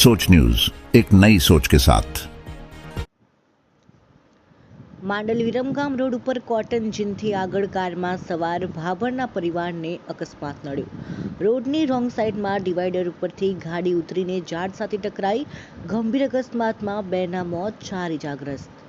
सोच न्यूज एक नई सोच के साथ માંડલ વિરમગામ રોડ ઉપર કોટન જીનથી આગળ કારમાં સવાર ભાભરના પરિવારને અકસ્માત નડ્યો રોડની રોંગ સાઈડમાં ડિવાઈડર ઉપરથી ગાડી ઉતરીને ઝાડ સાથે ટકરાઈ ગંભીર અકસ્માતમાં બેના મોત ચાર ઇજાગ્રસ્ત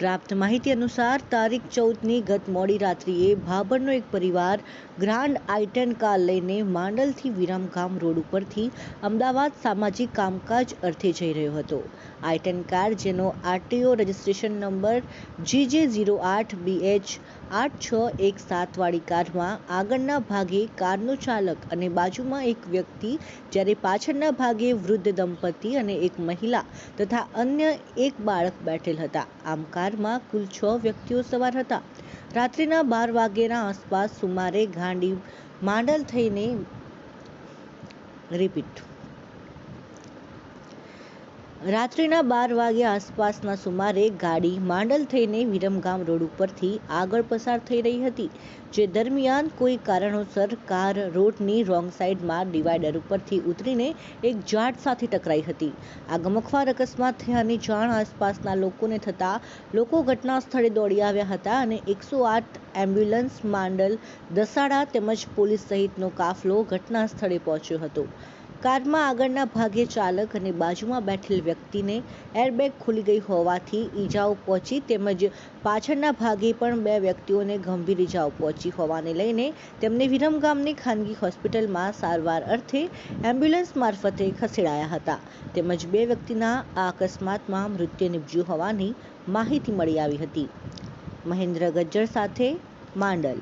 પ્રાપ્ત માહિતી અનુસાર, તારીખ ચૌદની ગત મોડી રાત્રિએ ભાભરનો એક પરિવાર ગ્રાન્ડ આઈટેન કાર લઈને માંડલથી વિરમગામ રોડ ઉપરથી અમદાવાદ સામાજિક કામકાજ અર્થે જઈ રહ્યો હતો. આઈટેન કાર, જેનો RTO registration number G J zero આઠ બીએચ આઠ છ એક સાતવાળી કારમાં આગળના ભાગે કારનો ચાલક અને બાજુમાં એક વ્યક્તિ, જ્યારે પાછળના ભાગે વૃદ્ધ દંપતી અને એક મહિલા તથા અન્ય એક બાળક બેઠેલ હતા. આમ કારમાં કુલ છ વ્યક્તિઓ સવાર હતા. રાત્રિના બાર વાગ્યાના આસપાસ સુમારે ગાંડી માંડલ થઈને રિપીટ રાત્રિના બાર વાગ્યા આસપાસના સુમારે ગાડી માંડલ થઈને વિરમગામ રોડ ઉપરથી આગળ પસાર થઈ રહી હતી, જે દરમિયાન કોઈ કારણોસર કાર રોડની રોંગ સાઈડમાં ડિવાઈડર ઉપરથી ઉતરીને એક ઝાડ સાથે ટકરાઈ હતી. આ ગમખવાર અકસ્માત થયાની જાણ આસપાસના લોકોને થતાં લોકો ઘટના સ્થળે દોડી આવ્યા હતા અને એકસો આઠ એમ્બ્યુલન્સ માંડલ, દસાડા તેમજ પોલીસ સહિતનો કાફલો ઘટના સ્થળે પહોંચ્યો હતો. કારમાં આગળના ભાગે ચાલક અને બાજુમાં બેઠેલ વ્યક્તિને એરબેગ ખુલી ગઈ હોવાથી ઈજાઓ પહોંચી તેમજ પાછળના ભાગે પણ બે વ્યક્તિઓને ગંભીર ઈજાઓ પહોંચી હોવાને લઈને તેમને વિરમગામની ખાનગી હોસ્પિટલમાં સારવાર અર્થે એમ્બ્યુલન્સ મારફતે ખસેડાયા હતા. તેમજ બે વ્યક્તિના આ અકસ્માતમાં મૃત્યુ નિપજ્યું હોવાની માહિતી મળી આવી હતી. મહેન્દ્ર ગજ્જર સાથે માંડલ.